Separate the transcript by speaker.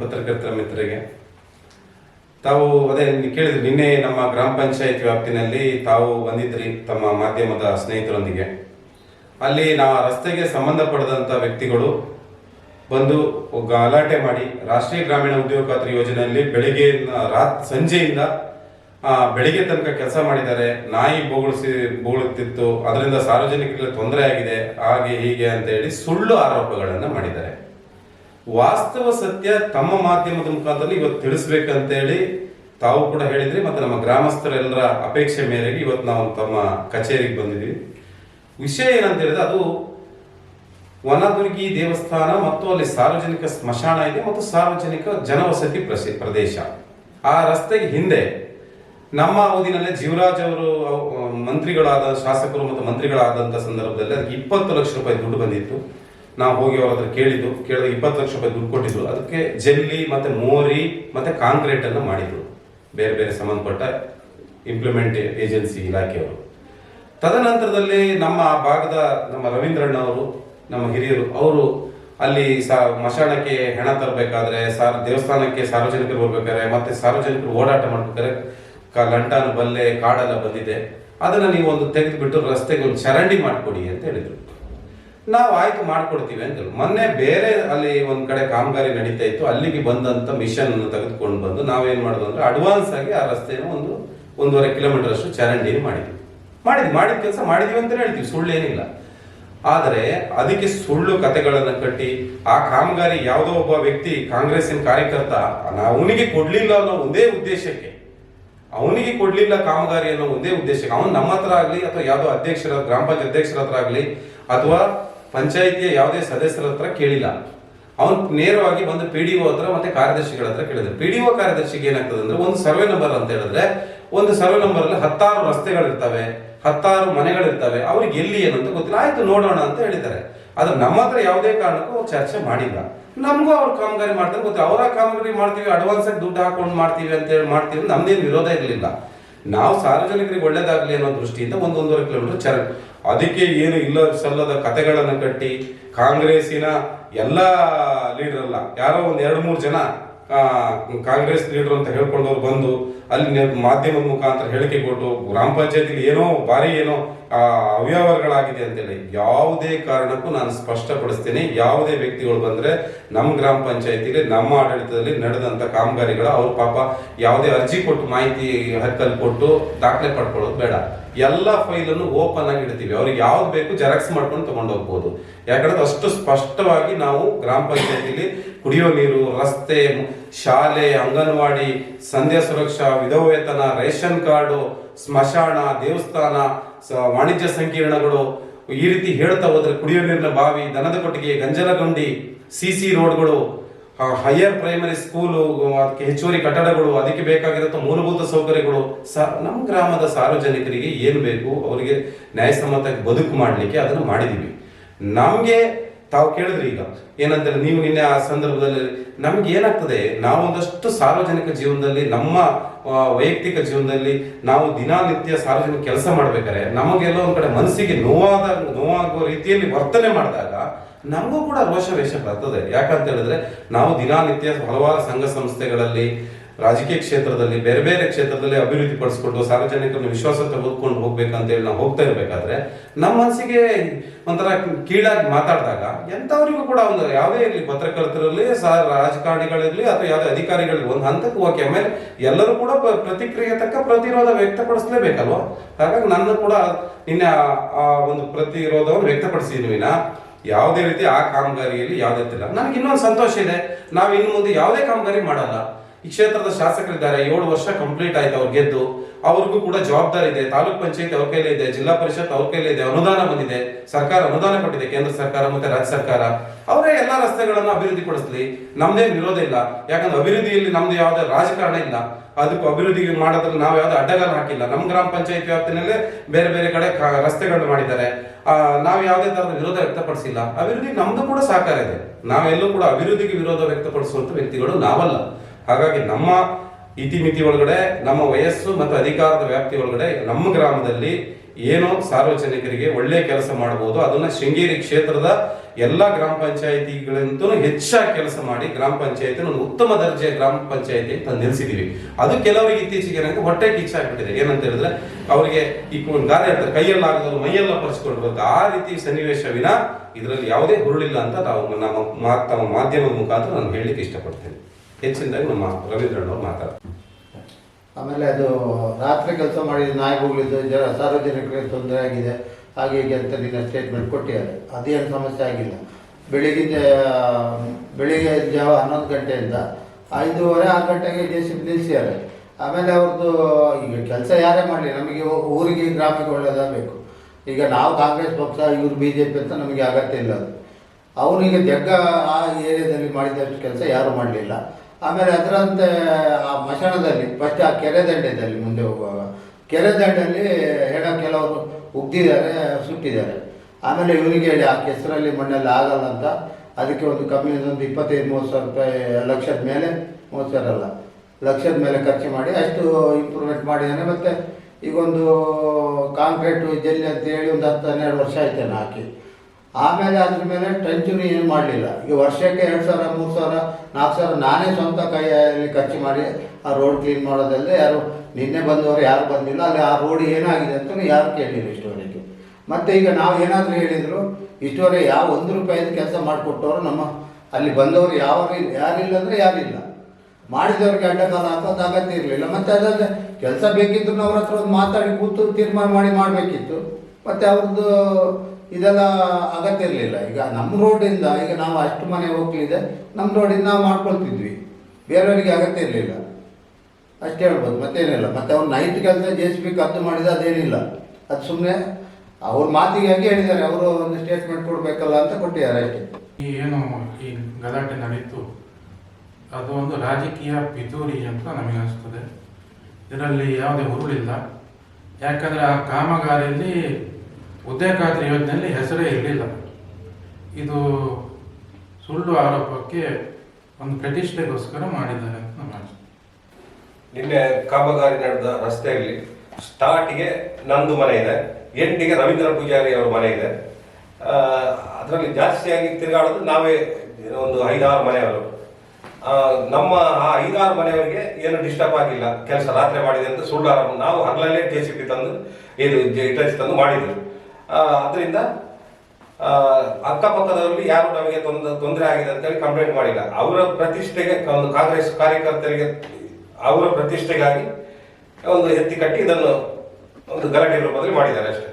Speaker 1: ಪತ್ರಕರ್ತರ ಮಿತ್ರರಿಗೆ. ತಾವು ಅದೇ ಕೇಳಿದ್ರಿ, ನಿನ್ನೆ ನಮ್ಮ ಗ್ರಾಮ ಪಂಚಾಯತ್ ವ್ಯಾಪ್ತಿನಲ್ಲಿ ತಾವು ಬಂದಿದ್ರಿ ತಮ್ಮ ಮಾಧ್ಯಮದ ಸ್ನೇಹಿತರೊಂದಿಗೆ. ಅಲ್ಲಿ ನಾವು ರಸ್ತೆಗೆ ಸಂಬಂಧಪಡದಂಥ ವ್ಯಕ್ತಿಗಳು ಬಂದು ಗಲಾಟೆ ಮಾಡಿ ರಾಷ್ಟ್ರೀಯ ಗ್ರಾಮೀಣ ಉದ್ಯೋಗ ಖಾತ್ರಿ ಯೋಜನೆಯಲ್ಲಿ ಬೆಳಿಗ್ಗೆ ರಾತ್ ಸಂಜೆಯಿಂದ ಬೆಳಿಗ್ಗೆ ತನಕ ಕೆಲಸ ಮಾಡಿದ್ದಾರೆ. ನಾಯಿ ಬೋಗಳಿಸಿ ಬೋಳುತ್ತಿತ್ತು ಅದರಿಂದ ಸಾರ್ವಜನಿಕರಿಗೆ ತೊಂದರೆ ಆಗಿದೆ. ಹಾಗೆ ಹೀಗೆ ಅಂತ ಹೇಳಿ ಸುಳ್ಳು ಆರೋಪಗಳನ್ನು ಮಾಡಿದ್ದಾರೆ. ವಾಸ್ತವ ಸತ್ಯ ತಮ್ಮ ಮಾಧ್ಯಮದ ಮುಖಾಂತರ ಇವತ್ತು ತಿಳಿಸ್ಬೇಕಂತೇಳಿ ತಾವು ಕೂಡ ಹೇಳಿದ್ರಿ ಮತ್ತು ನಮ್ಮ ಗ್ರಾಮಸ್ಥರೆಲ್ಲರ ಅಪೇಕ್ಷೆ ಮೇರೆಗೆ ಇವತ್ತು ನಾವು ತಮ್ಮ ಕಚೇರಿಗೆ ಬಂದಿದ್ದೀವಿ. ವಿಷಯ ಏನಂತ ಹೇಳಿದ್ರೆ ಅದು ವನದುರ್ಗಿ ದೇವಸ್ಥಾನ ಮತ್ತು ಅಲ್ಲಿ ಸಾರ್ವಜನಿಕ ಸ್ಮಶಾನ ಇದೆ ಮತ್ತು ಸಾರ್ವಜನಿಕ ಜನವಸತಿ ಪ್ರದೇಶ. ಆ ರಸ್ತೆಗೆ ಹಿಂದೆ ನಮ್ಮ ಅವಧಿನಲ್ಲೇ ಜೀವರಾಜ್ ಅವರು, ಅವ್- ಮಂತ್ರಿಗಳಾದ, ಶಾಸಕರು ಮತ್ತು ಮಂತ್ರಿಗಳಾದಂಥ ಸಂದರ್ಭದಲ್ಲಿ ಅದಕ್ಕೆ ಇಪ್ಪತ್ತು ಲಕ್ಷ ರೂಪಾಯಿ ದುಡ್ಡು ಬಂದಿತ್ತು. ನಾವು ಹೋಗಿ ಅವ್ರ ಹತ್ರ ಕೇಳಿದ್ದು ಕೇಳಿದ ಇಪ್ಪತ್ತು ಲಕ್ಷ ರೂಪಾಯಿ ದುಡ್ಡು ಕೊಟ್ಟಿದ್ರು ಅದಕ್ಕೆ ಜಲ್ಲಿ ಮತ್ತೆ ಮೋರಿ ಮತ್ತೆ ಕಾಂಕ್ರೀಟನ್ನು ಮಾಡಿದರು. ಬೇರೆ ಬೇರೆ ಸಂಬಂಧಪಟ್ಟ ಇಂಪ್ಲಿಮೆಂಟ್ ಏಜೆನ್ಸಿ ಇಲಾಖೆಯವರು. ತದನಂತರದಲ್ಲಿ ನಮ್ಮ ಭಾಗದ ನಮ್ಮ ರವೀಂದ್ರಣ್ಣ ಅವರು, ನಮ್ಮ ಹಿರಿಯರು, ಅವರು ಅಲ್ಲಿ ಮಶಾಣಕ್ಕೆ ಹೆಣ ತರಬೇಕಾದ್ರೆ, ಸಾರ್ ದೇವಸ್ಥಾನಕ್ಕೆ ಸಾರ್ವಜನಿಕರು ಬರ್ಬೇಕಾದ್ರೆ, ಮತ್ತೆ ಸಾರ್ವಜನಿಕರು ಓಡಾಟ ಮಾಡ್ಬೇಕಾದ್ರೆ ಕ ಲಂಟಾನು ಬಲ್ಲೆ ಕಾಡೆಲ್ಲ ಬಂದಿದೆ. ಅದನ್ನ ನೀವು ಒಂದು ತೆಗೆದುಬಿಟ್ಟು ರಸ್ತೆಗೆ ಒಂದು ಚರಂಡಿ ಮಾಡಿಕೊಡಿ ಅಂತ ಹೇಳಿದ್ರು. ನಾವು ಆಯ್ತು ಮಾಡ್ಕೊಡ್ತೀವಿ ಅಂತ ಮೊನ್ನೆ ಬೇರೆ ಅಲ್ಲಿ ಒಂದು ಕಡೆ ಕಾಮಗಾರಿ ನಡೀತಾ ಇತ್ತು. ಅಲ್ಲಿಗೆ ಬಂದಂತ ಮಿಷನ್ ಅನ್ನು ತೆಗೆದುಕೊಂಡು ಬಂದು ನಾವೇನ್ ಮಾಡೋದು ಅಂದ್ರೆ ಅಡ್ವಾನ್ಸ್ ಆಗಿ ಆ ರಸ್ತೆಯನ್ನು ಒಂದು ಒಂದೂವರೆ ಕಿಲೋಮೀಟರ್ ಅಷ್ಟು ಚರಂಡಿ ಮಾಡಿದ್ವಿ. ಮಾಡಿದ್ವಿ ಮಾಡಿದ ಕೆಲಸ ಮಾಡಿದ್ವಿ ಅಂತ ಹೇಳ್ತೀವಿ. ಸುಳ್ಳು ಏನಿಲ್ಲ. ಆದರೆ ಅದಕ್ಕೆ ಸುಳ್ಳು ಕತೆಗಳನ್ನು ಕಟ್ಟಿ ಆ ಕಾಮಗಾರಿ ಯಾವುದೋ ಒಬ್ಬ ವ್ಯಕ್ತಿ ಕಾಂಗ್ರೆಸ್ಸಿನ ಕಾರ್ಯಕರ್ತ ಅವನಿಗೆ ಕೊಡ್ಲಿಲ್ಲ ಅನ್ನೋ ಒಂದೇ ಉದ್ದೇಶಕ್ಕೆ, ಅವನಿಗೆ ಕೊಡ್ಲಿಲ್ಲ ಕಾಮಗಾರಿ ಅನ್ನೋ ಒಂದೇ ಉದ್ದೇಶಕ್ಕೆ, ಅವನು ನಮ್ಮ ಹತ್ರ ಆಗ್ಲಿ ಅಥವಾ ಯಾವುದೋ ಅಧ್ಯಕ್ಷರ, ಗ್ರಾಮ ಪಂಚಾಯತ್ ಅಧ್ಯಕ್ಷರ ಹತ್ರ ಆಗಲಿ ಅಥವಾ ಪಂಚಾಯಿತಿಯ ಯಾವುದೇ ಸದಸ್ಯರ ಹತ್ರ ಕೇಳಿಲ್ಲ. ಅವನು ನೇರವಾಗಿ ಬಂದು ಪಿ ಡಿ ಒ ಹತ್ರ ಮತ್ತೆ ಕಾರ್ಯದರ್ಶಿಗಳ ಹತ್ರ ಕೇಳಿದ್ರು. ಪಿ ಡಿ ಒ ಕಾರ್ಯದರ್ಶಿಗೆ ಏನಾಗ್ತದೆ ಅಂದ್ರೆ ಒಂದು ಸರ್ವೆ ನಂಬರ್ ಅಂತ ಹೇಳಿದ್ರೆ, ಒಂದು ಸರ್ವೆ ನಂಬರ್ ಅಲ್ಲಿ ಹತ್ತಾರು ರಸ್ತೆಗಳಿರ್ತವೆ ಹತ್ತಾರು ಮನೆಗಳಿರ್ತವೆ ಅವ್ರಿಗೆ ಎಲ್ಲಿ ಏನಂತ ಗೊತ್ತಿಲ್ಲ. ಆಯ್ತು, ನೋಡೋಣ ಅಂತ ಹೇಳಿದ್ದಾರೆ. ಆದ್ರೆ ನಮ್ಮ ಹತ್ರ ಯಾವುದೇ ಕಾರಣಕ್ಕೂ ಚರ್ಚೆ ಮಾಡಿಲ್ಲ. ನಮಗೂ ಅವ್ರ ಕಾಮಗಾರಿ ಮಾಡ್ತಾರೆ. ಗೊತ್ತಿಲ್ಲ, ಅವರ ಕಾಮಗಾರಿ ಮಾಡ್ತೀವಿ ಅಡ್ವಾನ್ಸ್ ಆಗಿ ದುಡ್ಡು ಹಾಕೊಂಡು ಮಾಡ್ತೀವಿ ಅಂತ ಹೇಳಿ ಮಾಡ್ತೀವಿ ನಮ್ದೇನು ವಿರೋಧ ಇರಲಿಲ್ಲ. ನಾವು ಸಾರ್ವಜನಿಕರಿಗೆ ಒಳ್ಳೇದಾಗಲಿ ಅನ್ನೋ ದೃಷ್ಟಿಯಿಂದ ಒಂದೊಂದೂವರೆ ಕಿಲೋಮೀಟರ್ ಚರ ಅದಕ್ಕೆ ಏನು ಇಲ್ಲ ಸಲ್ಲದ ಕತೆಗಳನ್ನು ಕಟ್ಟಿ, ಕಾಂಗ್ರೆಸ್ಸಿನ ಎಲ್ಲ ಲೀಡರ್ ಅಲ್ಲ, ಯಾರೋ ಒಂದು ಎರಡು ಮೂರು ಜನ ಕಾಂಗ್ರೆಸ್ ಲೀಡರ್ ಅಂತ ಹೇಳ್ಕೊಂಡವ್ರು ಬಂದು ಅಲ್ಲಿ ಮಾಧ್ಯಮದ ಮುಖಾಂತರ ಹೇಳಿಕೆ ಕೊಟ್ಟು, ಗ್ರಾಮ ಪಂಚಾಯತಿಲಿ ಏನೋ ಭಾರಿ ಏನೋ ಅವ್ಯವಹಾರಗಳಾಗಿದೆ ಅಂತೇಳಿ. ಯಾವುದೇ ಕಾರಣಕ್ಕೂ ನಾನು ಸ್ಪಷ್ಟಪಡಿಸ್ತೀನಿ. ಯಾವುದೇ ವ್ಯಕ್ತಿಗಳು ಬಂದ್ರೆ ನಮ್ಮ ಗ್ರಾಮ ಪಂಚಾಯತಿಲಿ, ನಮ್ಮ ಆಡಳಿತದಲ್ಲಿ ನಡೆದಂತ ಕಾಮಗಾರಿಗಳ ಅವ್ರ ಪಾಪ ಯಾವುದೇ ಅರ್ಜಿ ಕೊಟ್ಟು ಮಾಹಿತಿ ಹಕ್ಕಲ್ಲಿ ಕೊಟ್ಟು ದಾಖಲೆ ಪಡ್ಕೊಳ್ಳೋದು ಬೇಡ. ಎಲ್ಲ ಫೈಲನ್ನು ಓಪನ್ ಆಗಿ ಇಡ್ತೀವಿ. ಅವ್ರಿಗೆ ಯಾವ್ದು ಬೇಕು ಜೆರಾಕ್ಸ್ ಮಾಡ್ಕೊಂಡು ತಗೊಂಡು ಹೋಗ್ಬೋದು. ಯಾಕಂದ್ರೆ ಅಷ್ಟು ಸ್ಪಷ್ಟವಾಗಿ ನಾವು ಗ್ರಾಮ ಪಂಚಾಯತಿಲಿ ಕುಡಿಯೋ ನೀರು, ರಸ್ತೆ, ಶಾಲೆ, ಅಂಗನವಾಡಿ, ಸಂಧ್ಯಾ ಸುರಕ್ಷಾ ವಿಧವ ವೇತನ ರೇಷನ್ ಕಾರ್ಡು, ಸ್ಮಶಾನ, ದೇವಸ್ಥಾನ ವಾಣಿಜ್ಯ ಸಂಕೀರ್ಣಗಳು ಈ ರೀತಿ ಹೇಳ್ತಾ ಹೋದ್ರೆ ಕುಡಿಯೋ ನೀರಿನ ಬಾವಿ, ದನದ ಕೊಟ್ಟಿಗೆ ಗಂಜಲಗುಂಡಿ ಸಿ ಸಿ ರೋಡ್ಗಳು ಹೈಯರ್ ಪ್ರೈಮರಿ ಸ್ಕೂಲು, ಅದಕ್ಕೆ ಹೆಚ್ಚುವರಿ ಕಟ್ಟಡಗಳು, ಅದಕ್ಕೆ ಬೇಕಾಗಿರೋ ಮೂಲಭೂತ ಸೌಕರ್ಯಗಳು, ಸ ನಮ್ಮ ಗ್ರಾಮದ ಸಾರ್ವಜನಿಕರಿಗೆ ಏನು ಬೇಕು, ಅವರಿಗೆ ನ್ಯಾಯಸಮ್ಮತ ಬದುಕು ಮಾಡಲಿಕ್ಕೆ ಅದನ್ನು ಮಾಡಿದೀವಿ. ನಮಗೆ ತಾವು ಕೇಳಿದ್ರಿ ಈಗ. ಏನಂತಾರೆ ನೀವು ನಿನ್ನೆ ಆ ಸಂದರ್ಭದಲ್ಲಿ ನಮ್ಗೆ ಏನಾಗ್ತದೆ ನಾವೊಂದಷ್ಟು ಸಾರ್ವಜನಿಕ ಜೀವನದಲ್ಲಿ, ನಮ್ಮ ವೈಯಕ್ತಿಕ ಜೀವನದಲ್ಲಿ ನಾವು ದಿನನಿತ್ಯ ಸಾರ್ವಜನಿಕ ಕೆಲಸ ಮಾಡ್ಬೇಕಾದ್ರೆ, ನಮಗೆಲ್ಲ ಒಂದ್ ಕಡೆ ಮನಸ್ಸಿಗೆ ನೋವಾದ, ನೋವಾಗುವ ರೀತಿಯಲ್ಲಿ ವರ್ತನೆ ಮಾಡಿದಾಗ ನಮಗೂ ಕೂಡ ರೋಷ ವೇಷ ಬರ್ತದೆ. ಯಾಕಂತ ಹೇಳಿದ್ರೆ ನಾವು ದಿನನಿತ್ಯ ಹಲವಾರು ಸಂಘ ಸಂಸ್ಥೆಗಳಲ್ಲಿ ರಾಜಕೀಯ ಕ್ಷೇತ್ರದಲ್ಲಿ, ಬೇರೆ ಬೇರೆ ಕ್ಷೇತ್ರದಲ್ಲಿ ಅಭಿವೃದ್ಧಿ ಪಡಿಸ್ಕೊಂಡು, ಸಾರ್ವಜನಿಕರನ್ನ ವಿಶ್ವಾಸ ತೆಗೆದುಕೊಂಡು ಹೋಗ್ಬೇಕಂತ ಹೇಳಿ ನಾವು ಹೋಗ್ತಾ ಇರಬೇಕಾದ್ರೆ, ನಮ್ಮ ಮನಸ್ಸಿಗೆ ಒಂಥರ ಕೀಳಾಗಿ ಮಾತಾಡಿದಾಗ ಎಂಥವರಿಗೂ ಕೂಡ ಒಂದು ಯಾವುದೇ ಇರಲಿ ಪತ್ರಕರ್ತರಲ್ಲಿ ಸಹ ರಾಜಕಾರಣಿಗಳಿರಲಿ ಅಥವಾ ಯಾವುದೇ ಅಧಿಕಾರಿಗಳಿಗೆ ಒಂದು ಹಂತಕ್ಕೆ ಓಕೆ ಆಮೇಲೆ ಎಲ್ಲರೂ ಕೂಡ ಪ್ರ- ಪ್ರತಿಕ್ರಿಯೆ ತಕ್ಕ ಪ್ರತಿರೋಧ ವ್ಯಕ್ತಪಡಿಸಲೇಬೇಕಲ್ವ? ಹಾಗಾಗಿ ನನ್ನ ಕೂಡ ನಿನ್ನೆ ಆ- ಆ ಒಂದು ಪ್ರತಿರೋಧವನ್ನು ವ್ಯಕ್ತಪಡಿಸಿದ್ವಿ ನಾ ಯಾವುದೇ ರೀತಿ ಆ ಕಾಮಗಾರಿಯಲ್ಲಿ ಯಾವುದೇ ಇಲ್ಲ ನನಗೆ ಇನ್ನೊಂದು ಸಂತೋಷ ಇದೆ. ನಾವು ಇನ್ನು ಮುಂದೆ ಯಾವುದೇ ಕಾಮಗಾರಿ ಮಾಡಲ್ಲ. ಈ ಕ್ಷೇತ್ರದ ಶಾಸಕರಿದ್ದಾರೆ. ಏಳು ವರ್ಷ ಕಂಪ್ಲೀಟ್ ಆಯ್ತು ಅವ್ರು ಗೆದ್ದು. ಅವ್ರಿಗೂ ಕೂಡ ಜವಾಬ್ದಾರಿ ಇದೆ. ತಾಲೂಕ್ ಪಂಚಾಯತ್ ಅವ್ರ ಕೈಲೇ ಇದೆ, ಜಿಲ್ಲಾ ಪರಿಷತ್ ಅವ್ರ ಕೈಲೇ ಇದೆ, ಅನುದಾನ ಬಂದಿದೆ. ಸರ್ಕಾರ ಅನುದಾನ ಕೊಟ್ಟಿದೆ, ಕೇಂದ್ರ ಸರ್ಕಾರ ಮತ್ತೆ ರಾಜ್ಯ ಸರ್ಕಾರ. ಅವರೇ ಎಲ್ಲಾ ರಸ್ತೆಗಳನ್ನು ಅಭಿವೃದ್ಧಿ ಪಡಿಸ್ಲಿ ನಮ್ದೇ ವಿರೋಧ ಇಲ್ಲ. ಯಾಕಂದ್ರೆ ಅಭಿವೃದ್ಧಿಯಲ್ಲಿ ನಮ್ದು ಯಾವುದೇ ರಾಜಕಾರಣ ಇಲ್ಲ. ಅದಕ್ಕೂ ಅಭಿವೃದ್ಧಿ ಮಾಡೋದ್ರಲ್ಲಿ ನಾವು ಯಾವ್ದು ಅಡ್ಡಗಾಲ ಹಾಕಿಲ್ಲ. ನಮ್ಮ ಗ್ರಾಮ ಪಂಚಾಯತ್ ವ್ಯಾಪ್ತಿನಲ್ಲೇ ಬೇರೆ ಬೇರೆ ಕಡೆ ರಸ್ತೆಗಳನ್ನು ಮಾಡಿದ್ದಾರೆ. ನಾವು ಯಾವುದೇ ತರದ ವಿರೋಧ ವ್ಯಕ್ತಪಡಿಸಿಲ್ಲ. ಅಭಿವೃದ್ಧಿ ನಮ್ದು ಕೂಡ ಸಹಕಾರ ಇದೆ. ನಾವೆಲ್ಲೂ ಕೂಡ ಅಭಿವೃದ್ಧಿಗೆ ವಿರೋಧ ವ್ಯಕ್ತಪಡಿಸುವಂತ ವ್ಯಕ್ತಿಗಳು ನಾವಲ್ಲ. ಹಾಗಾಗಿ ನಮ್ಮ ಇತಿಮಿತಿ ಒಳಗಡೆ ನಮ್ಮ ವಯಸ್ಸು ಮತ್ತು ಅಧಿಕಾರದ ವ್ಯಾಪ್ತಿ ಒಳಗಡೆ ನಮ್ಮ ಗ್ರಾಮದಲ್ಲಿ ಏನು ಸಾರ್ವಜನಿಕರಿಗೆ ಒಳ್ಳೆ ಕೆಲಸ ಮಾಡಬಹುದು ಅದನ್ನ ಶೃಂಗೇರಿ ಕ್ಷೇತ್ರದ ಎಲ್ಲ ಗ್ರಾಮ ಪಂಚಾಯಿತಿಗಳಂತೂ ಹೆಚ್ಚಾಗಿ ಕೆಲಸ ಮಾಡಿ ಗ್ರಾಮ ಪಂಚಾಯತಿ ಒಂದು ಉತ್ತಮ ದರ್ಜೆಯ ಗ್ರಾಮ ಪಂಚಾಯತಿ ಅಂತ ನಿಲ್ಲಿಸಿದೀವಿ ಅದು ಕೆಲವರಿಗೆ ಇತ್ತೀಚೆಗೆ ಏನಂದ್ರೆ ಹೊಟ್ಟೆ ಕಿಚ್ಚಾಗ್ಬಿಟ್ಟಿದೆ ಏನಂತ ಹೇಳಿದ್ರೆ ಅವರಿಗೆ ಈ ಗಾರೆ ಹೇಳ್ತಾರೆ, ಕೈಯಲ್ಲಿ ಆಗದವರು ಮೈಯೆಲ್ಲ ಬರುತ್ತೆ. ಆ ರೀತಿ ಸನ್ನಿವೇಶ ವಿನ ಇದರಲ್ಲಿ ಯಾವುದೇ ಹುರುಳಿಲ್ಲ ಅಂತ ನಾವು ನಮ್ಮ ತಮ್ಮ ಮಾಧ್ಯಮದ ಮುಖಾಂತರ ನಾನು ಹೇಳಲಿಕ್ಕೆ ಇಷ್ಟಪಡ್ತೇನೆ. ಹೆಚ್ಚಿನದಾಗಿ ನಮ್ಮ ರವೀಂದ್ರಣ್ಣವ್ರು ಮಾತಾಡ್ತಾರೆ.
Speaker 2: ಆಮೇಲೆ ಅದು ರಾತ್ರಿ ಕೆಲಸ ಮಾಡಿ ನಾಯಿಗಳಿದ್ದು ಜನ ಸಾರ್ವಜನಿಕರಿಗೆ ತೊಂದರೆ ಆಗಿದೆ, ಹಾಗೆ ಹೀಗೆ ಅಂತ ನಿನ್ನ ಸ್ಟೇಟ್ಮೆಂಟ್ ಕೊಟ್ಟಿದ್ದಾರೆ. ಅದೇನು ಸಮಸ್ಯೆ ಆಗಿಲ್ಲ. ಬೆಳಿಗ್ಗೆ ಬೆಳಿಗ್ಗೆ ಜಾವ ಹನ್ನೊಂದು ಗಂಟೆಯಿಂದ ಐದೂವರೆ ಆರು ಗಂಟೆಗೆ ಜೆ ಸಿ ನಿಲ್ಲಿಸಿದ್ದಾರೆ. ಆಮೇಲೆ ಅವ್ರದ್ದು ಈಗ ಕೆಲಸ ಯಾರೇ ಮಾಡಲಿ, ನಮಗೆ ಊರಿಗೆ ಗ್ರಾಮಕ್ಕೆ ಒಳ್ಳೆಯದಾಗಬೇಕು ಈಗ ನಾವು ಕಾಂಗ್ರೆಸ್ ಪಕ್ಷ, ಇವರು ಬಿ ಜೆ ಪಿ ಅಂತ ನಮಗೆ ಅಗತ್ಯ ಇಲ್ಲ ಅದು. ಅವನಿಗೆ ಜಗ್ಗ ಆ ಏರಿಯಾದಲ್ಲಿ ಮಾಡಿದಷ್ಟು ಕೆಲಸ ಯಾರೂ ಮಾಡಲಿಲ್ಲ. ಆಮೇಲೆ ಅದರಂತೆ ಆ ಮಶಾಣದಲ್ಲಿ ಫಸ್ಟ್ ಆ ಕೆರೆ ದಂಡೆದಲ್ಲಿ ಮುಂದೆ ಹೋಗುವಾಗ, ಕೆರೆ ದಂಡಲ್ಲಿ ಹೆಣ ಕೆಲವರು ಉಗ್ದಿದ್ದಾರೆ, ಸುಟ್ಟಿದ್ದಾರೆ. ಆಮೇಲೆ ಇವರಿಗೆ ಹೇಳಿ, ಆ ಕೆಸರಲ್ಲಿ ಮಣ್ಣಲ್ಲಿ ಆಗಲ್ಲ ಅಂತ. ಅದಕ್ಕೆ ಒಂದು ಕಮ್ಮಿ ಒಂದು ಇಪ್ಪತ್ತೈದು, ಮೂವತ್ತು ಸಾವಿರ ರೂಪಾಯಿ ಲಕ್ಷದ ಮೇಲೆ, ಮೂವತ್ತು ಸಾವಿರ ಅಲ್ಲ, ಲಕ್ಷದ ಮೇಲೆ ಖರ್ಚು ಮಾಡಿ ಅಷ್ಟು ಇಂಪ್ರೂವ್ಮೆಂಟ್ ಮಾಡಿದ್ದಾನೆ. ಮತ್ತು ಈಗೊಂದು ಕಾಂಕ್ರೀಟು ಜಲ್ಲಿ ಅಂತ ಹೇಳಿ ಒಂದು ಹತ್ತು, ಹನ್ನೆರಡು ವರ್ಷ ಆಯ್ತೇನೆ ಹಾಕಿ ಆಮೇಲೆ ಅದ್ರ ಮೇಲೆ ಟೆನ್ಷನ್ ಏನು ಮಾಡಲಿಲ್ಲ. ಈಗ ವರ್ಷಕ್ಕೆ ಎರಡು ಸಾವಿರ, ಮೂರು ಸಾವಿರ, ನಾಲ್ಕು ಸಾವಿರ ನಾನೇ ಸ್ವಂತ ಕೈಯಲ್ಲಿ ಖರ್ಚು ಮಾಡಿ ಆ ರೋಡ್ ಕ್ಲೀನ್ ಮಾಡೋದಲ್ಲದೆ ಯಾರು ನಿನ್ನೆ ಬಂದವರು ಯಾರು ಬಂದಿಲ್ಲ, ಅಲ್ಲಿ ಆ ರೋಡ್ ಏನಾಗಿದೆ ಅಂತಲೂ ಯಾರು ಕೇಳಿಲ್ಲ ಇಷ್ಟವರೆಗೆ. ಮತ್ತು ಈಗ ನಾವು ಏನಾದರೂ ಹೇಳಿದರು ಇಷ್ಟವರೆಗೆ ಯಾವ ಒಂದು ರೂಪಾಯಿಂದ ಕೆಲಸ ಮಾಡಿಕೊಟ್ಟವರು ನಮ್ಮ ಅಲ್ಲಿ ಬಂದವರು ಯಾವ ಯಾರಿಲ್ಲ ಅಂದರೆ ಯಾರಿಲ್ಲ. ಮಾಡಿದವ್ರಿಗೆ ಅಡ್ಡಕಾಲ ಹಾಕೋದು ಅಗತ್ಯ ಇರಲಿಲ್ಲ. ಮತ್ತು ಅದಲ್ಲದೆ ಕೆಲಸ ಬೇಕಿದ್ರು ಅವ್ರ ಹತ್ರ ಒಂದು ಮಾತಾಡಿ ಕೂತು ತೀರ್ಮಾನ ಮಾಡಿ ಮಾಡಬೇಕಿತ್ತು. ಮತ್ತು ಅವ್ರದ್ದು ಇದೆಲ್ಲ ಅಗತ್ಯ ಇರಲಿಲ್ಲ. ಈಗ ನಮ್ಮ ರೋಡಿಂದ ಈಗ ನಾವು ಅಷ್ಟು ಮನೆ ಹೋಗ್ಲಿದೆ, ನಮ್ಮ ರೋಡಿಂದ ನಾವು ಮಾಡ್ಕೊಳ್ತಿದ್ವಿ. ಬೇರೆಯವರಿಗೆ ಅಗತ್ಯ ಇರಲಿಲ್ಲ. ಅಷ್ಟೇ ಹೇಳ್ಬೋದು, ಮತ್ತೇನಿಲ್ಲ. ಮತ್ತು ಅವ್ರು ನೈಟ್ ಕೆಲಸ ಜೆ ಸಿ ಬಿ ಕದ್ದು ಮಾಡಿದ ಅದೇನಿಲ್ಲ. ಅದು ಸುಮ್ಮನೆ ಅವ್ರ ಮಾತಿಗಾಗಿ ಹೇಳಿದ್ದಾರೆ. ಅವರು ಒಂದು ಸ್ಟೇಟ್ಮೆಂಟ್ ಕೊಡಬೇಕಲ್ಲ ಅಂತ ಕೊಟ್ಟಿದ್ದಾರೆ ಅಷ್ಟೇ.
Speaker 3: ಈ ಏನು ಈ ಗಲಾಟೆ ನಡೀತು, ಅದು ಒಂದು ರಾಜಕೀಯ ಪಿತೂರಿ ಅಂತ ನಮಗೆ ಅನಿಸ್ತದೆ. ಇದರಲ್ಲಿ ಯಾವುದೇ ಹುರುಳಿಲ್ಲ. ಯಾಕಂದರೆ ಆ ಕಾಮಗಾರಿಯಲ್ಲಿ ಉದ್ಯೋಗ ಖಾತ್ರಿ ಯೋಜನೆಯಲ್ಲಿ ಹೆಸರೇ ಇರಲಿಲ್ಲ. ಇದು ಸುಳ್ಳು ಆರೋಪಕ್ಕೆ ಒಂದು ಪ್ರತಿಷ್ಠೆಗೋಸ್ಕರ ಮಾಡಿದ್ದಾರೆ ಅಂತ ನಾನು
Speaker 4: ನಿನ್ನೆ ಕಾಮಗಾರಿ ನಡೆದ ರಸ್ತೆಯಲ್ಲಿ ಸ್ಟಾರ್ಟಿಗೆ ನಂದು ಮನೆ ಇದೆ, ಎಂಟಿಗೆ ರವೀಂದ್ರ ಪೂಜಾರಿ ಅವರ ಮನೆ ಇದೆ. ಅದರಲ್ಲಿ ಜಾಸ್ತಿಯಾಗಿ ತಿರುಗಾಡೋದು ನಾವೇ ಒಂದು ಐದಾರು ಮನೆಯವರು. ನಮ್ಮ ಆ ಐದಾರು ಮನೆಯವರಿಗೆ ಏನು ಡಿಸ್ಟರ್ಬ್ ಆಗಿಲ್ಲ, ಕೆಲಸ ರಾತ್ರಿ ಮಾಡಿದೆ ಅಂತ ಸುಳ್ಳು ಆರೋಪ, ನಾವು ಹಗಲಲ್ಲೇ ಜೆ ಸಿ ಪಿ ತಂದು, ಇದು ಇಟಚ್ ತಂದು ಮಾಡಿದ್ರು ಅದರಿಂದ ಅಕ್ಕಪಕ್ಕದವರಲ್ಲಿ ಯಾರು ನಮಗೆ ತೊಂದರೆ ತೊಂದರೆ ಆಗಿದೆ ಅಂತೇಳಿ ಕಂಪ್ಲೇಂಟ್ ಮಾಡಿಲ್ಲ. ಅವರ ಪ್ರತಿಷ್ಠೆಗೆ, ಒಂದು ಕಾಂಗ್ರೆಸ್ ಕಾರ್ಯಕರ್ತರಿಗೆ, ಅವರ ಪ್ರತಿಷ್ಠೆಗಾಗಿ ಒಂದು ಎತ್ತಿ ಕಟ್ಟಿ ಇದನ್ನು ಒಂದು ಗಲಾಟೆ ರೂಪದಲ್ಲಿ ಮಾಡಿದ್ದಾರೆ ಅಷ್ಟೇ.